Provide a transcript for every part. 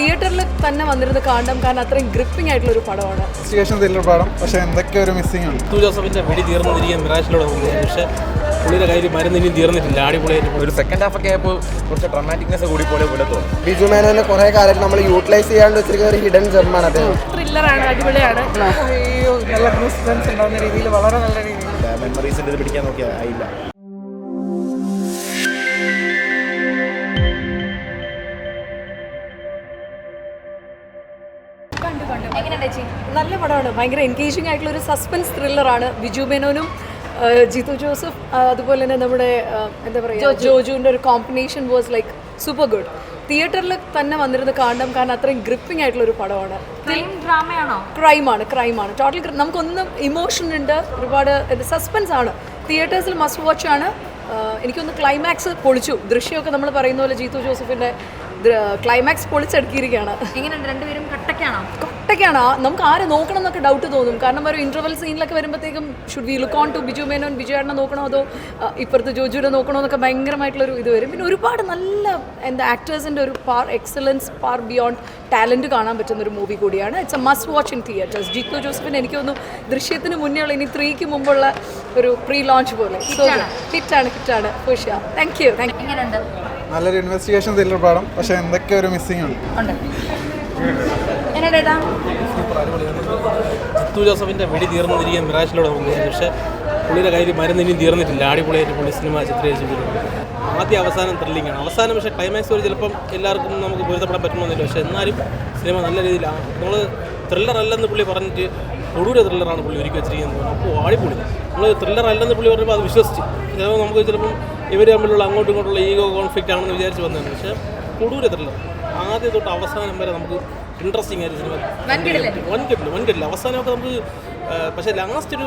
തിയേറ്ററിൽ തന്നെ വന്നിരുന്ന് കാണണം. കാരണം അത്രയും ഗ്രിപ്പിംഗ് ആയിട്ടുള്ള ഒരു പടമാണ്. ഇൻവെസ്റ്റിഗേഷൻ ത്രില്ലർ പടം? പക്ഷേ എന്തൊക്കെ ഒരു മിസ്സിംഗ് ആണ്? ടു ജോസഫിന്റെ വെടി തീർന്നിരിക്കാൻ മിറാഷിലൂടെ പോകുന്നത് പക്ഷേ പുള്ളിയുടെ കയ്യിൽ മരുന്ന് ഇനിയും തീർന്നിട്ടില്ല. അടിപൊളിയായിട്ട് ഒരു സെക്കൻഡ് ഹാഫ് ഒക്കെ ആയപ്പോൾ കുറച്ച് ഡ്രമാറ്റിക്നെസ് കൂടി പോലെ പോലെ തോന്നും. ബിജു മേനോനെ കുറെ കാര്യങ്ങൾ നമ്മൾ യൂട്ടിലൈസ് ചെയ്യാണ്ട് വെച്ചിരിക്കുന്ന ഒരു ഹിഡൻ ജെമ്മാണ് അദ്ദേഹം. ത്രില്ലറാണ് അടിപൊളിയാണ്. നല്ല സസ്പെൻസ് ഉണ്ടാകുന്ന രീതിയിൽ വളരെ നല്ല രീതിയിൽ. മെമ്മറീസിന്റെ ഇത് പിടിക്കാൻ നോക്കിയാൽ ആയില്ല. നല്ല പടമാണ്. ഭയങ്കര എൻഗേജിംഗ് ആയിട്ടുള്ള ഒരു സസ്പെൻസ് ത്രില്ലറാണ് ബിജു മേനോനും ജിതു ജിത്തു ജോസഫ് അതുപോലെ തന്നെ നമ്മുടെ എന്താ പറയുക ജോജുവിന്റെ ഒരു combination was like super good തിയേറ്ററിൽ തന്നെ വന്നിരുന്ന് കാണണം കാരണം അത്രയും ഗ്രിപ്പിംഗ് ആയിട്ടുള്ള ഒരു പടമാണ്. ഡ്രാമയാണോ ക്രൈമാണ് ക്രൈമാണ് ടോട്ടൽ നമുക്കൊന്നും ഇമോഷൻ ഉണ്ട്. ഒരുപാട് സസ്പെൻസ് ആണ്. തിയേറ്റേഴ്സിൽ മസ്റ്റ് വാച്ച് ആണ്. എനിക്കൊന്ന് ക്ലൈമാക്സ് പൊളിച്ചു. ദൃശ്യമൊക്കെ നമ്മൾ പറയുന്ന പോലെ ജീത്തു ജോസഫിന്റെ ക്ലൈമാക്സ് പൊളിച്ചടുക്കിയിരിക്കുകയാണ്. എങ്ങനെയുണ്ട്? രണ്ടുപേരും കട്ടക്കാണോ കൊട്ടയ്ക്കാണ് ആ- നമുക്ക് ആരെ നോക്കണം എന്നൊക്കെ ഡൗട്ട് തോന്നും. കാരണം ഒരു ഇന്റർവൽ സീനിലൊക്കെ വരുമ്പോഴത്തേക്കും should we look on to Biju Menon Biju ഏട്ടനെ നോക്കണോ അതോ ഇപ്പുറത്തെ ജോജുവിനെ നോക്കണോ എന്നൊക്കെ ഭയങ്കരമായിട്ടുള്ളൊരു ഇത് വരും. പിന്നെ ഒരുപാട് നല്ല എന്താ ആക്ടേഴ്സിന്റെ ഒരു par excellence par beyond talent കാണാൻ പറ്റുന്ന ഒരു മൂവി കൂടിയാണ്. It's a must watch in theatres Jeethu ജോസഫിന് എനിക്ക് തോന്നുന്നു ദൃശ്യത്തിന് മുന്നേ ഉള്ള ഇനി ത്രീക്ക് മുമ്പുള്ള ഒരു പ്രീ ലോഞ്ച് പോലെ ഹിറ്റാണ് ഹിറ്റാണ് Usha thank you thank you നല്ലൊരു ഇൻവെസ്റ്റിഗേഷൻ ത്രില്ലർ പടം. പക്ഷേ എന്തൊക്കെ ഒരു മിസ്സിംഗ് ഉണ്ട്. ഉണ്ട് എങ്ങനെയുണ്ട് ഏട്ടാ ടു ജോസഫിന്റെ വെടി തീർന്നിരിക്കാൻ മിറാശിലൂടെ പോകുന്നത് പക്ഷേ പുള്ളിയുടെ കയ്യിൽ മരുന്ന് ഇനിയും തീർന്നിട്ടില്ല. അടിപൊളിയായിട്ട് പുള്ളി സിനിമ ചിത്രീകരിച്ചിട്ടുണ്ട് ആദ്യ അവസാനം ത്രില്ലിംഗ് ആണ് അവസാനം പക്ഷേ ക്ലൈമാക്സ് വരെ ചിലപ്പം എല്ലാവർക്കും നമുക്ക് പൊരുത്തപ്പെടാൻ പറ്റണമെന്നില്ല പക്ഷേ എന്നാലും സിനിമ നല്ല രീതിയിലാണ് നമ്മൾ ത്രില്ലർ അല്ലെന്ന് പുള്ളി പറഞ്ഞിട്ട് കൊടൂര ത്രില്ലറാണ് പുള്ളി ഒരുക്കി വെച്ചിരിക്കുന്നത്. അപ്പോൾ അടിപൊളി. നമ്മൾ ത്രില്ലർ അല്ലെന്ന് പുള്ളി പറഞ്ഞപ്പോൾ അത് വിശ്വസിച്ച്. ചിലപ്പോൾ നമുക്ക് ചിലപ്പം ഇവർ തമ്മിലുള്ള അങ്ങോട്ടും ഇങ്ങോട്ടുള്ള ഈഗോ കോൺഫ്ലിക്റ്റ് ആണെന്ന് വിചാരിച്ച് വന്നതാണ്. പക്ഷേ കൊടൂര ത്രില്ലർ ആദ്യം തൊട്ട് അവസാനം വരെ നമുക്ക് ഇൻട്രസ്റ്റിംഗ് ആയിട്ട് സിനിമ. വൻകിട്ടില്ല വൻകിട്ടില്ല അവസാനമൊക്കെ നമുക്ക് പക്ഷേ ലാസ്റ്റ് ഒരു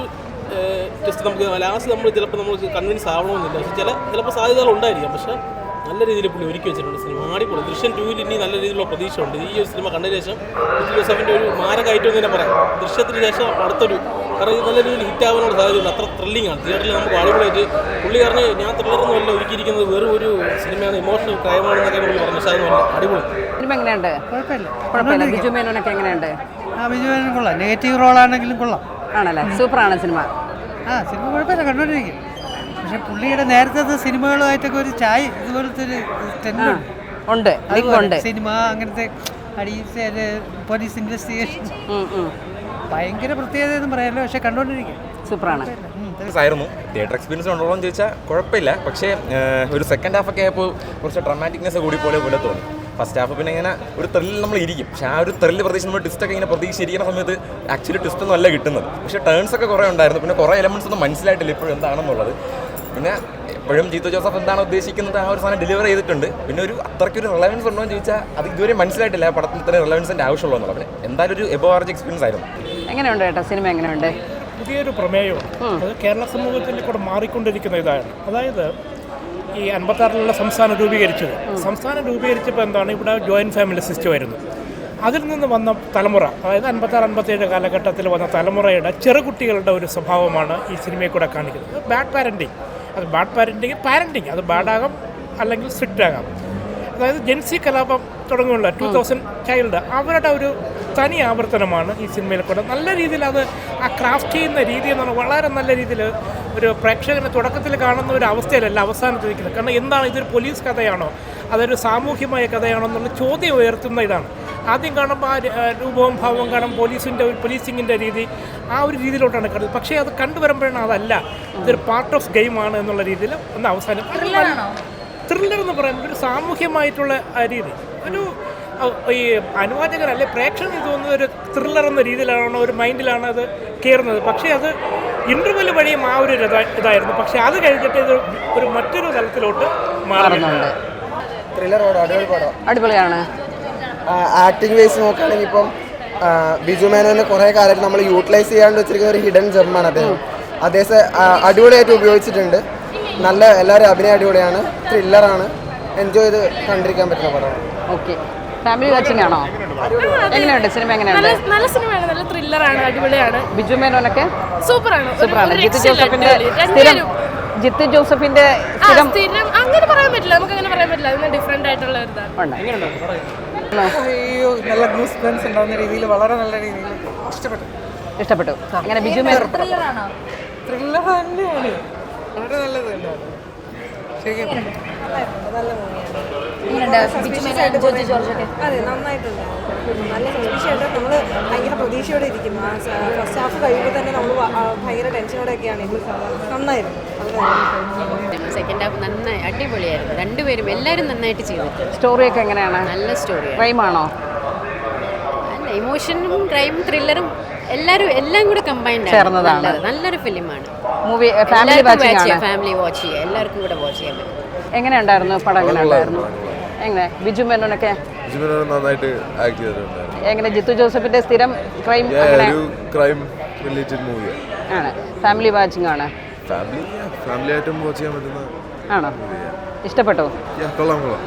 ജസ്റ്റ് നമുക്ക് ലാസ്റ്റ് നമ്മൾ ചിലപ്പോൾ നമ്മൾ കൺവിൻസ് ആവണമെന്നില്ല. പക്ഷേ ചില ചിലപ്പോൾ സാധ്യതകൾ ഉണ്ടായിരിക്കാം. പക്ഷേ നല്ല രീതിയിൽ പുള്ളി ഒരുക്കി വെച്ചിട്ടുണ്ട് സിനിമ അടിപൊളി. ദൃശ്യം ടൂവിൽ ഇനി നല്ല രീതിയിലുള്ള പ്രതീക്ഷ ഉണ്ട് ഈ ഒരു സിനിമ കണ്ട ശേഷം ഋഷി ജോസഫിന്റെ ഒരു മാരകമായിട്ട് തന്നെ പറയാം. ദൃശ്യത്തിന് ശേഷം അടുത്തൊരു കാരണം ഇത് നല്ല രീതിയിൽ ഹിറ്റ് ആവാനുള്ള സാധ്യതയുണ്ട്. അത്ര ത്രില്ലിംഗ് ആണ്. തിയേറ്ററിൽ നമുക്ക് അടിപൊളിയായിട്ട് പുള്ളി പറഞ്ഞ് ഞാൻ ത്രില്ലറൊന്നുമല്ല ഒരുക്കിയിരിക്കുന്നത് വെറും ഒരു സിനിമയാണ് ഇമോഷണൽ ക്രൈമാണെന്നൊക്കെ പുള്ളി പറഞ്ഞു. പക്ഷേ അടിപൊളി. സിനിമ എങ്ങനെയുണ്ട്? കുഴപ്പമില്ല. ബിജു മേനോനൊക്കെ എങ്ങനെയുണ്ട്? ആ ബിജുവിനും കൊള്ളാം. നെഗറ്റീവ് റോളാണെങ്കിലും കൊള്ളാം. ആണല്ലേ? സൂപ്പറാണ് സിനിമ. ആ സിനിമ കുഴപ്പമില്ല. കണ്ടോണ്ടിരിക്കും. പക്ഷെ പുള്ളിയുടെ നേരത്തെ സിനിമകളുമായിട്ടൊക്കെ ഒരു ചായ ഇതുപോലത്തെ ഒരു ഉണ്ട്. ഉണ്ട്. സിനിമ അങ്ങനത്തെ പോലീസ് ഇൻവെസ്റ്റിഗേഷൻ. ഭയങ്കര പ്രത്യേകത എന്ന് പറയാമല്ലോ പക്ഷെ കണ്ടോണ്ടിരിക്കും. സൂപ്പറാണ്. ആയിരുന്നു തിയേറ്റർ എക്സ്പീരിയൻസ് ഉണ്ടോന്ന് ചോദിച്ചാൽ കുഴപ്പമില്ല. പക്ഷേ ഒരു സെക്കൻഡ് ഹാഫ് ഒക്കെ ആയപ്പോൾ കുറച്ച് ഡ്രമാറ്റിക്നെസ് കൂടി പോലെ പോലെ തോന്നി. ഫസ്റ്റ് ഹാഫ് പിന്നെ ഇങ്ങനെ ഒരു ത്രില്ലിൽ നമ്മൾ ഇരിക്കും. പക്ഷെ ആ ഒരു ത്രില്ല് പ്രതീക്ഷ നമ്മൾ ട്വിസ്റ്റൊക്കെ ഒക്കെ ഇങ്ങനെ പ്രതീക്ഷിച്ചിരിക്കുന്ന സമയത്ത് ആക്ച്വലി ട്വിസ്റ്റ് ഒന്നും അല്ല കിട്ടുന്നത്. പക്ഷേ ടേൺസ് ഒക്കെ കുറേ ഉണ്ടായിരുന്നു. പിന്നെ കുറേ എലമെന്റ്സ് ഒന്നും മനസ്സിലായിട്ടില്ല ഇപ്പോഴും എന്താണെന്നുള്ളത്. പിന്നെ എപ്പോഴും ജീത്തു ജോസഫ് എന്താണ് ഉദ്ദേശിക്കുന്നത്? ആ ഒരു സാധനം ഡെലിവർ ചെയ്തിട്ടുണ്ട്. പിന്നെ ഒരു അത്രയ്ക്ക് ഒരു റിലവൻസ് ഉണ്ടോ എന്ന് ചോദിച്ചാൽ അത് ഇതുവരെ മനസ്സിലായിട്ടില്ല. ആ പടത്തിന് ഇത്രയും റിലവൻസിന്റെ ആവശ്യമുള്ളൂ എന്നുള്ളത് എന്തായാലും ഒരു എബോ ആർജ് എക്സ്പീരിയൻസ് ആയിരുന്നു. എങ്ങനെയുണ്ട് കേട്ടോ സിനിമ എങ്ങനെയുണ്ട്? പുതിയൊരു പ്രമേയമാണ്. അത് കേരള സമൂഹത്തിൽ കൂടെ മാറിക്കൊണ്ടിരിക്കുന്ന ഇതാണ്. അതായത് ഈ അൻപത്താറിലുള്ള സംസ്ഥാനം രൂപീകരിച്ചത്. സംസ്ഥാനം രൂപീകരിച്ചപ്പോൾ എന്താണ്? ഇവിടെ ജോയിന്റ് ഫാമിലി സിസ്റ്റം ആയിരുന്നു. അതിൽ നിന്ന് വന്ന തലമുറ അതായത് അൻപത്താറ് അൻപത്തേഴ് കാലഘട്ടത്തിൽ വന്ന തലമുറയുടെ ചെറുകുട്ടികളുടെ ഒരു സ്വഭാവമാണ് ഈ സിനിമയിൽ കൂടെ കാണിക്കുന്നത്. ബാഡ് പാരന്റിങ് അത് ബാഡ് പാരന്റിങ് പാരന്റിങ് അത് ബാഡാകാം അല്ലെങ്കിൽ സ്ട്രിക്റ്റ് ആകാം. അതായത് ജെൻസി കലാപം തുടങ്ങിയുള്ള ടൂ തൗസൻഡ് ചൈൽഡ് അവരുടെ ഒരു തനി ആവർത്തനമാണ് ഈ സിനിമയിൽ കൂടെ. നല്ല രീതിയിൽ അത് ആ ക്രാഫ്റ്റ് ചെയ്യുന്ന രീതി എന്ന് പറഞ്ഞാൽ വളരെ നല്ല രീതിയിൽ ഒരു പ്രേക്ഷകന് തുടക്കത്തിൽ കാണുന്ന ഒരു അവസ്ഥയിലല്ല അവസാനത്തിൽ നിൽക്കുന്നത് കാരണം എന്താണ് ഇതൊരു പോലീസ് കഥയാണോ? അതൊരു സാമൂഹ്യമായ കഥയാണോ എന്നുള്ള ചോദ്യം ഉയർത്തുന്ന ഇതാണ്. ആദ്യം കാണുമ്പോൾ ആ രൂപവും ഭാവവും കാണും പോലീസിന്റെ ഒരു പോലീസിങ്ങിന്റെ രീതി ആ ഒരു രീതിയിലോട്ടാണ് കണ്ടത് പക്ഷേ അത് കണ്ടുവരുമ്പോഴാണ് അതല്ല. ഇതൊരു പാർട്ട് ഓഫ് ഗെയിമാണ് എന്നുള്ള രീതിയിൽ ഒന്ന് അവസാനം ത്രില്ലർ എന്ന് പറയുന്നത് ഒരു സാമൂഹ്യമായിട്ടുള്ള രീതി. ഒരു ഈ അനുവാചകൻ അല്ലെ പ്രേക്ഷകന് തോന്നുന്ന ഒരു ത്രില്ലർ എന്ന രീതിയിലാണോ ഒരു മൈൻഡിലാണ് അത് കയറുന്നത് പക്ഷേ അത് ഇന്റർവെൽ വഴിയും ആ ഒരു ഇതാ- ഇതായിരുന്നു. പക്ഷെ അത് കഴിഞ്ഞിട്ട് ഇത് ഒരു മറ്റൊരു തലത്തിലോട്ട് മാറുന്നുണ്ട്. അടിപൊളിയാണ്. ആക്ടിംഗ് വൈസ് നോക്കുകയാണെങ്കിൽ ഇപ്പം ബിജു മേനോനെ കുറെ കാലമായിട്ട് നമ്മൾ യൂട്ടിലൈസ് ചെയ്യാണ്ട് വെച്ചിരിക്കുന്ന ഒരു ഹിഡൻ ജെമ്മാണ് അദ്ദേഹം. അദ്ദേഹത്തെ അടിപൊളിയായിട്ട് ഉപയോഗിച്ചിട്ടുണ്ട്. നല്ല എല്ലാവരും അഭിനയം അടിപൊളിയാണ്. ത്രില്ലറാണ് എൻജോയ് ചെയ്ത് കണ്ടിരിക്കാൻ പറ്റുന്ന പടമാണ്. ഓക്കെ ഫാമിലി വാച്ചിങ് ആണോ എങ്ങനെയുണ്ട്? സിനിമ എങ്ങനെയുണ്ട്? നല്ല നല്ല സിനിമയാണ്. നല്ല ത്രില്ലറാണ്. അടിപൊളിയാണ്. ബിജു മേനോനൊക്കെ? സൂപ്പറാണ്. സൂപ്പറാണ്. ഒരു ജിത്ത് ജോസഫിന്റെ. സ്ഥിരം ജിത്ത് ജോസഫിന്റെ ആ, സ്ഥിരം അങ്ങനെ പറയാൻ പറ്റില്ല. നമുക്ക് അങ്ങനെ പറയാൻ പറ്റില്ല. അതിന് ഡിഫറെന്റ് ആയിട്ടുള്ള ഒരു ഇതാണ്. നല്ല ഗൂസ്പെൻസ് ഉണ്ടാവുന്ന രീതിയിൽ വളരെ നല്ല രീതിയിൽ ഇഷ്ടപ്പെട്ടു. ഇഷ്ടപ്പെട്ടു. അങ്ങനെ ബിജു മേനോൻ ത്രില്ലർ തന്നെയാണ്. വളരെ നല്ലത് തന്നെയാണ്. ശരിക്കും അതെ നന്നായിട്ടുണ്ട്. നല്ല സസ്പീഷ്യമായിട്ട് നമ്മൾ ഭയങ്കര പ്രതീക്ഷയോടെ ഇരിക്കും. ആ ഫസ്റ്റ് ഹാഫ് കഴിയുമ്പോൾ തന്നെ നമ്മൾ ഭയങ്കര ടെൻഷനോടെയൊക്കെയാണ് ഇത് നന്നായിരുന്നു. സെക്കൻഡ് ഹാഫ് നന്നായി അടിപൊളിയായിരുന്നു. രണ്ടുപേരും എല്ലാവരും നന്നായിട്ട് ചെയ്തിട്ട് സ്റ്റോറിയൊക്കെ എങ്ങനെയാണ്? നല്ല സ്റ്റോറി ക്രൈമാണോ അല്ല ഇമോഷനും ക്രൈം ത്രില്ലറും എല്ലാവരും എല്ലാം കൂടെ കമ്പൈൻഡ് ചേർന്നതാണ്. നല്ലൊരു ഫിലിമാണ്. മൂവി ഫാമിലി വാച്ചിങ് ആണ്. ഫാമിലി വാച്ച് ചെയ്യാം. എല്ലാവർക്കും കൂടെ വാച്ച് ചെയ്യാൻ പറ്റും. എങ്ങനെയുണ്ടായിരുന്നു പടം എങ്ങനെ ഉണ്ടായിരുന്നു? എങ്ങനെ? ബിജു മേനോനൊക്കെ? നന്നായിട്ട് ആക്ട് ചെയ്തിട്ടുണ്ട് എങ്ങനെ? ജിത്തു ജോസഫിന്റെ സ്ഥിരം ക്രൈം ഒരു ക്രൈം റിലേറ്റഡ് മൂവിയാണ് ആണ്. ഫാമിലി വാച്ചിങ് ആണ്. ഫാമിലി ഫാമിലി ആയിട്ടും വാച്ച് ചെയ്യാൻ പറ്റുന്ന ആണോ? ഇഷ്ടപ്പെട്ടോ? കൊള്ളാം കൊള്ളാം.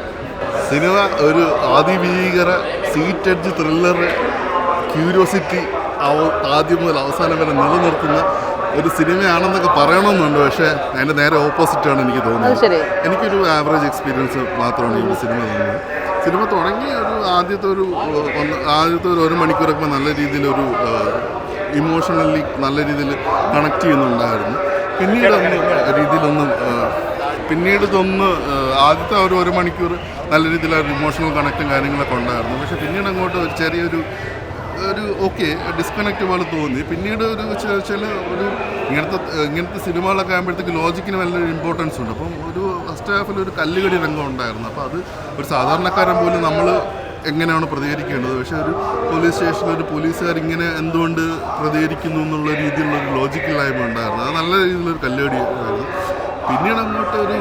സിനിമ ഒരു അതിഭീകര സീറ്റ് എഡ്ജ് ത്രില്ലർ ക്യൂരിയോസിറ്റി ആദ്യം മുതൽ അവസാനം വരെ നിലനിർത്തുന്ന ഒരു സിനിമയാണെന്നൊക്കെ പറയണമെന്നുണ്ട്. പക്ഷേ അതിന്റെ നേരെ ഓപ്പോസിറ്റാണ് എനിക്ക് തോന്നുന്നത്. എനിക്കൊരു ആവറേജ് എക്സ്പീരിയൻസ് മാത്രമാണ് ഈ സിനിമ തോന്നുന്നത് സിനിമ തുടങ്ങി ഒരു ആദ്യത്തെ ഒരു ഒന്ന് ആദ്യത്തെ ഒരു ഒരു മണിക്കൂറൊക്കെ നല്ല രീതിയിലൊരു ഇമോഷണലി നല്ല രീതിയിൽ കണക്ട് ചെയ്യുന്നുണ്ടായിരുന്നു. പിന്നീട് ഒന്ന് രീതിയിലൊന്ന് പിന്നീട് ഇതൊന്ന് ആദ്യത്തെ ഒരു ഒരു മണിക്കൂർ നല്ല രീതിയിൽ ഒരു ഇമോഷണൽ കണക്റ്റും കാര്യങ്ങളൊക്കെ ഉണ്ടായിരുന്നു. പക്ഷേ പിന്നീട് അങ്ങോട്ട് ഒരു ചെറിയൊരു ഒരു ഓക്കെ ഡിസ്കണക്റ്റ് പോലെ തോന്നി. പിന്നീട് ഒരു ചില ഒരു ഇങ്ങനത്തെ ഇങ്ങനത്തെ സിനിമകളൊക്കെ ആകുമ്പോഴത്തേക്ക് ലോജിക്കിന് നല്ലൊരു ഇമ്പോർട്ടൻസ് ഉണ്ട്. അപ്പം ഒരു ഫസ്റ്റ് ഹാഫിൽ ഒരു കല്ലുകടി രംഗം ഉണ്ടായിരുന്നു. അപ്പോൾ അത് ഒരു സാധാരണക്കാരൻ പോലും നമ്മൾ എങ്ങനെയാണ് പ്രതികരിക്കേണ്ടത്? പക്ഷേ ഒരു പോലീസ് സ്റ്റേഷനിൽ ഒരു പോലീസുകാർ ഇങ്ങനെ എന്തുകൊണ്ട് പ്രതികരിക്കുന്നു എന്നുള്ള രീതിയിലുള്ള ഒരു ലോജിക്കലായ്മ ഉണ്ടായിരുന്നു. അത് നല്ല രീതിയിലൊരു കല്ലുകടി ആയിരുന്നു. പിന്നീട് അങ്ങോട്ട് ഒരു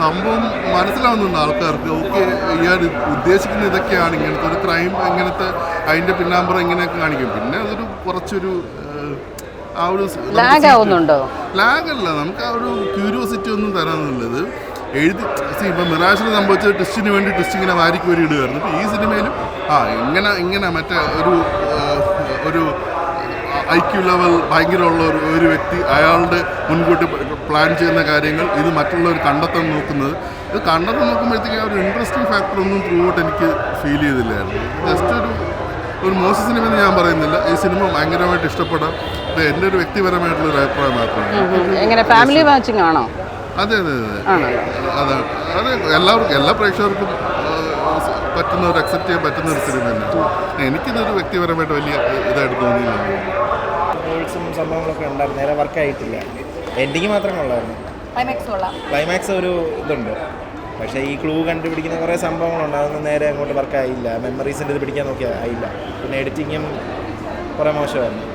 സംഭവം മനസ്സിലാവുന്നുണ്ട് ആൾക്കാർക്ക്. ഓക്കെ ഇയാൾ ഉദ്ദേശിക്കുന്ന ഇതൊക്കെയാണ്. ഇങ്ങനത്തെ ഒരു ക്രൈം ഇങ്ങനത്തെ അതിന്റെ പിന്നാമ്പുറം ഇങ്ങനെയൊക്കെ കാണിക്കും. പിന്നെ അതൊരു കുറച്ചൊരു ആ ഒരു ലാഗ് ആവുന്നുണ്ടോ? ലാഗ് അല്ല. ലാഗല്ല നമുക്ക് ആ ഒരു ക്യൂരിയോസിറ്റി ഒന്നും തരാന്നുള്ളത് എഴുതി സി ഇപ്പം മിറാഷിൽ സംഭവിച്ച ടെസ്റ്റിന് വേണ്ടി ടെസ്റ്റ് ഇങ്ങനെ വാരിക്ക് വരി ഇടുകയായിരുന്നു ഈ സിനിമയിലും ആ ഇങ്ങനെ ഇങ്ങനെ മറ്റേ ഒരു ഒരു ഐ ക്യു ലെവൽ ഭയങ്കരമുള്ള ഒരു ഒരു വ്യക്തി. അയാളുടെ മുൻകൂട്ടി പ്ലാൻ ചെയ്യുന്ന കാര്യങ്ങൾ ഇത് മറ്റുള്ളവർ കണ്ടെത്താൻ നോക്കുന്നത്. ഇത് കണ്ടെത്താൻ നോക്കുമ്പോഴത്തേക്ക് ആ ഒരു ഇൻട്രസ്റ്റിംഗ് ഫാക്ടർ ഒന്നും ത്രൂ ഔട്ട് എനിക്ക് ഫീൽ ചെയ്തില്ലായിരുന്നു. ജസ്റ്റ് ഒരു ഒരു മോശ സിനിമ എന്ന് ഞാൻ പറയുന്നില്ല. ഈ സിനിമ ഭയങ്കരമായിട്ട് ഇഷ്ടപ്പെടാം. ഇത് എന്റെ ഒരു വ്യക്തിപരമായിട്ടുള്ള ഒരു അഭിപ്രായം മാത്രമാണ്. എങ്ങനെ? ഫാമിലി വാച്ചിങ് ആണോ? അതെ അതെ അതെ. അതെ അതെ എല്ലാവർക്കും എല്ലാ പ്രേക്ഷകർക്കും പറ്റുന്ന ഒരു അക്സെപ്റ്റ് ചെയ്യാൻ പറ്റുന്ന ഒരു സിനിമ തന്നെ എനിക്കിതൊരു വ്യക്തിപരമായിട്ട് വലിയ ഇതായിട്ട് തോന്നിയില്ല. റൂൾസും സംഭവങ്ങളൊക്കെ ഉണ്ടായിരുന്നു. നേരെ വർക്ക് ആയിട്ടില്ല. എൻഡിങ് മാത്രം കൊള്ളായിരുന്നു ക്ലൈമാക്സ് കൊള്ളാം ക്ലൈമാക്സ് ഒരു ഇതുണ്ട്. പക്ഷേ ഈ ക്ലൂ കണ്ടുപിടിക്കുന്ന കുറേ സംഭവങ്ങളുണ്ട്. അതൊന്നും നേരെ അങ്ങോട്ട് വർക്ക് ആയില്ല. മെമ്മറീസിന്റെ ഇത് പിടിക്കാൻ നോക്കിയാൽ ആയില്ല. പിന്നെ എഡിറ്റിങ്ങും കുറേ മോശമായിരുന്നു.